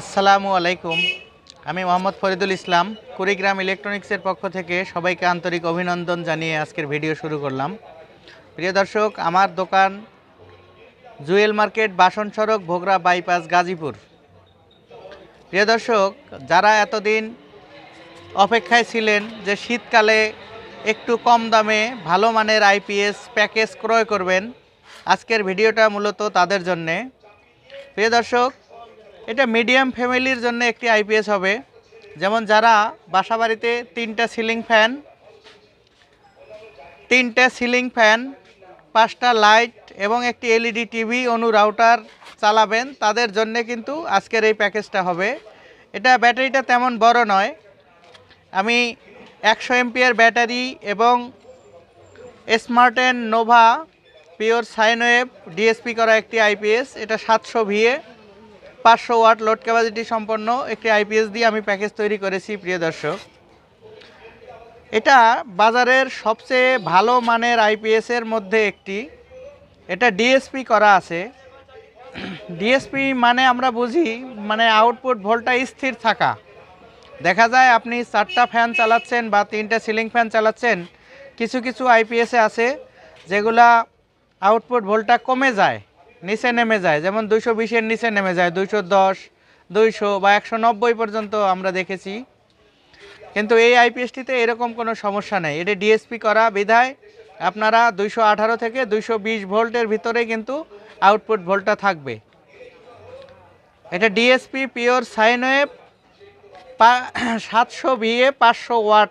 আসসালামু আলাইকুম। আমি মোহাম্মদ ফরিদুল ইসলাম, কুড়িগ্রাম ইলেকট্রনিক্সের পক্ষ থেকে সবাইকে আন্তরিক অভিনন্দন জানিয়ে আজকের ভিডিও শুরু করলাম। প্রিয় দর্শক, আমার দোকান জুয়েল মার্কেট, বাসন সড়ক, ভোগরা বাইপাস, গাজীপুর। প্রিয় দর্শক, যারা এতদিন অপেক্ষায় ছিলেন যে শীতকালে একটু কম দামে ভালো মানের আইপিএস প্যাকেজ ক্রয় করবেন, আজকের ভিডিওটা মূলত তাদের জন্যে। প্রিয় দর্শক এটা মিডিয়াম ফ্যামিলির জন্য একটি আইপিএস হবে। যেমন যারা বাসাবাড়িতে তিনটা সিলিং ফ্যান তিনটা সিলিং ফ্যান পাঁচটা লাইট এবং একটি এলইডি টিভি অনু রাউটার চালাবেন, তাদের জন্য কিন্তু আজকের এই প্যাকেজটা হবে। এটা ব্যাটারিটা তেমন বড় নয়। আমি একশো এমপিয়ার ব্যাটারি এবং smart Smarten Nova pure sine wave DSP করা একটি আইপিএস এটা সাতশো ভিএ পাঁচশো ওয়াট লোড ক্যাপাসিটি সম্পন্ন একটি আইপিএস দিয়ে আমি প্যাকেজ তৈরি করেছি, প্রিয় দর্শক। এটা বাজারের সবচেয়ে ভালো মানের আইপিএসের মধ্যে একটি। এটা ডিএসপি করা আছে। ডিএসপি মানে আমরা বুঝি মানে আউটপুট ভোল্টটা স্থির থাকা। দেখা যায় আপনি চারটা ফ্যান চালাচ্ছেন বা তিনটা সিলিং ফ্যান চালাচ্ছেন, কিছু কিছু আইপিএসে আছে যেগুলা আউটপুট ভোল্টা কমে যায়। নিচে নেমে যায়। যেমন দুইশো বিশের নিচে নেমে যায়, দুইশো দশ, দুইশো বা একশো নব্বই পর্যন্ত আমরা দেখেছি। কিন্তু এই আইপিএসটিতে এরকম কোনো সমস্যা নেই। এটা ডিএসপি করা বিধায় আপনারা দুইশো আঠারো থেকে দুইশো বিশ ভোল্টের ভিতরে কিন্তু আউটপুট ভোল্টটা থাকবে। এটা ডিএসপি পিওর সাইনওয়েভ পা সাতশো ভিএ, পাঁচশো ওয়াট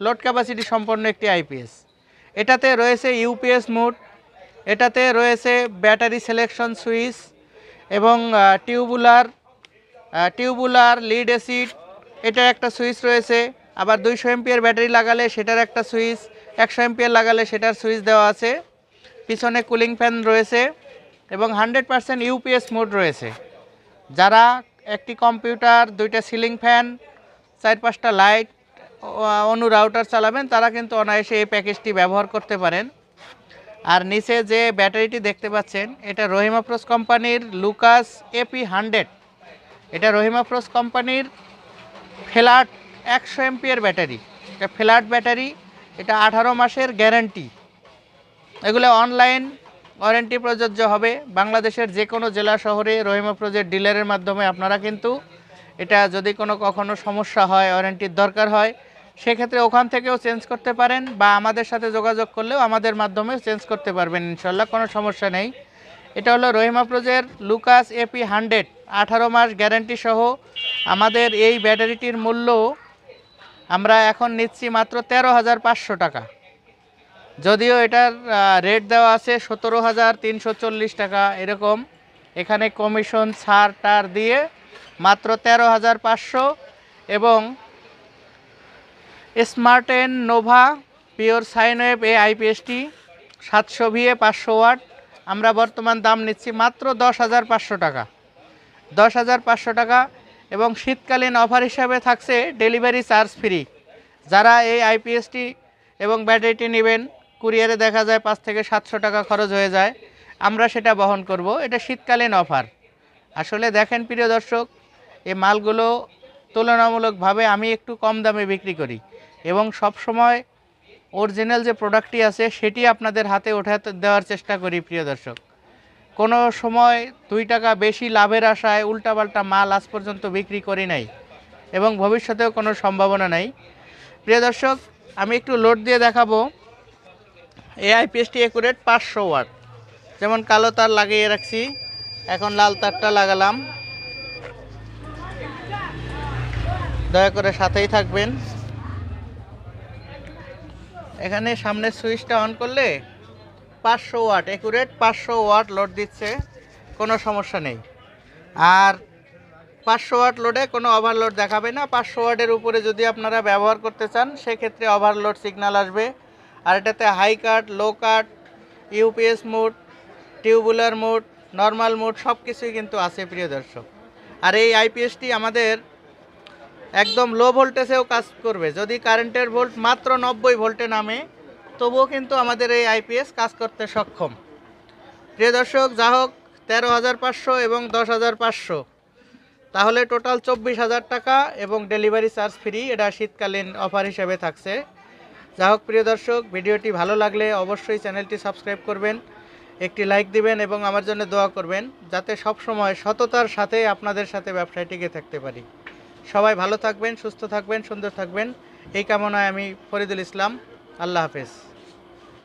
লোড ক্যাপাসিটি সম্পন্ন একটি আইপিএস। এটাতে রয়েছে ইউপিএস মোড এটাতে রয়েছে ব্যাটারি সিলেকশন সুইচ এবং টিউবুলার টিউবুলার, লিড অ্যাসিড, এটার একটা সুইচ রয়েছে। আবার দুইশো এমপিয়ার ব্যাটারি লাগালে সেটার একটা সুইচ, একশো এমপিয়ার লাগালে সেটার সুইচ দেওয়া আছে। পিছনে কুলিং ফ্যান রয়েছে এবং হান্ড্রেড পারসেন্ট ইউপিএস মোড রয়েছে। যারা একটি কম্পিউটার, দুইটা সিলিং ফ্যান, চার পাঁচটা লাইট অনু রাউটার চালাবেন, তারা কিন্তু অনায়াসে এই প্যাকেজটি ব্যবহার করতে পারেন। আর নিচে যে ব্যাটারিটি দেখতে পাচ্ছেন, এটা রহিমাফ্রোস কোম্পানির লুকাস এপি হান্ড্রেড এটা রহিমাফ্রোস কোম্পানির ফ্ল্যাট একশো এমপিয়ার ব্যাটারি। এটা ফ্ল্যাট ব্যাটারি, এটা আঠারো মাসের গ্যারান্টি। এগুলো অনলাইন ওয়ারেন্টি প্রযোজ্য হবে। বাংলাদেশের যে কোনো জেলা শহরে রহিমা প্রজের ডিলারের মাধ্যমে আপনারা কিন্তু এটা যদি কোনো কখনো সমস্যা হয়, ওয়ারেন্টির দরকার হয় সেক্ষেত্রে ওখান থেকেও চেঞ্জ করতে পারেন বা আমাদের সাথে যোগাযোগ করলেও আমাদের মাধ্যমে চেঞ্জ করতে পারবেন ইনশাল্লাহ কোনো সমস্যা নেই। এটা হলো Rahimafrooz Lucas AP hundred আঠারো মাস গ্যারান্টি সহ আমাদের এই ব্যাটারিটির মূল্য আমরা এখন নিচ্ছি মাত্র তেরো হাজার পাঁচশো টাকা। যদিও এটার রেট দেওয়া আছে সতেরো হাজার তিনশো চল্লিশ টাকা, এরকম এখানে কমিশন ছাড় টার দিয়ে মাত্র তেরো হাজার পাঁচশো এবং Smarten Nova, pure sine wave এ আইপিএসটি সাতশো ভিএ পাঁচশো ওয়াট। আমরা বর্তমান দাম নিচ্ছি মাত্র দশ হাজার পাঁচশো টাকা। দশ হাজার পাঁচশো টাকা এবং শীতকালীন অফার হিসাবে থাকছে ডেলিভারি চার্জ ফ্রি। যারা এই আইপিএসটি এবং ব্যাটারিটি নেবেন, কুরিয়ারে দেখা যায় পাঁচ থেকে সাতশো টাকা খরচ হয়ে যায়। আমরা সেটা বহন করব। এটা শীতকালীন অফার। আসলে দেখেন প্রিয় দর্শক এই মালগুলো তুলনামূলকভাবে আমি একটু কম দামে বিক্রি করি। এবং সব সময় অরিজিনাল যে প্রোডাক্টটি আছে, সেটি আপনাদের হাতে ওঠা দেওয়ার চেষ্টা করি, প্রিয় দর্শক। কোনো সময় দুই টাকা বেশি লাভের আশায় উল্টাপাল্টা মাল আজ পর্যন্ত বিক্রি করি নাই এবং ভবিষ্যতেও কোনো সম্ভাবনা নাই। প্রিয় দর্শক, আমি একটু লোড দিয়ে দেখাবো। এই আইপিএসটি একুরেট পাঁচশো ওয়াট। যেমন কালো তার লাগিয়ে রাখছি, এখন লাল তারটা লাগালাম। দয়া করে সাথেই থাকবেন। এখানে সামনের সুইচটা অন করলে পাঁচশো ওয়াট একুরেট পাঁচশো ওয়াট লোড দিচ্ছে, কোনো সমস্যা নেই। আর পাঁচশো ওয়াট লোডে কোনো ওভারলোড দেখাবে না। পাঁচশো ওয়াটের উপরে যদি আপনারা ব্যবহার করতে চান, সেক্ষেত্রে ওভারলোড সিগন্যাল আসবে। আর এটাতে high cut low cut UPS mode tubular mode normal mode সব কিছুই কিন্তু আছে, প্রিয় দর্শক। আর এই আইপিএসটি আমাদের একদম লো ভোল্টেজেও কাজ করবে। যদি কারেন্টের ভোল্ট মাত্র নব্বই ভোল্টে নামে, তবুও কিন্তু আমাদের এই আইপিএস কাজ করতে সক্ষম। প্রিয় দর্শক, যা হোক, তেরো হাজার পাঁচশো এবং দশ হাজার পাঁচশো। তাহলে টোটাল চব্বিশ হাজার টাকা এবং ডেলিভারি চার্জ ফ্রি এটা শীতকালীন অফার হিসেবে থাকছে। যা হোক, প্রিয় দর্শক, ভিডিওটি ভালো লাগলে অবশ্যই চ্যানেলটি সাবস্ক্রাইব করবেন, একটি লাইক দিবেন এবং আমার জন্য দোয়া করবেন, যাতে সব সময় সততার সাথে আপনাদের সাথে ব্যবসায় টিকে থাকতে পারি। সবাই ভালো থাকবেন সুস্থ থাকবেন সুন্দর থাকবেন। এই কামনায় আমি ফরিদুল ইসলাম। আল্লাহ হাফেজ।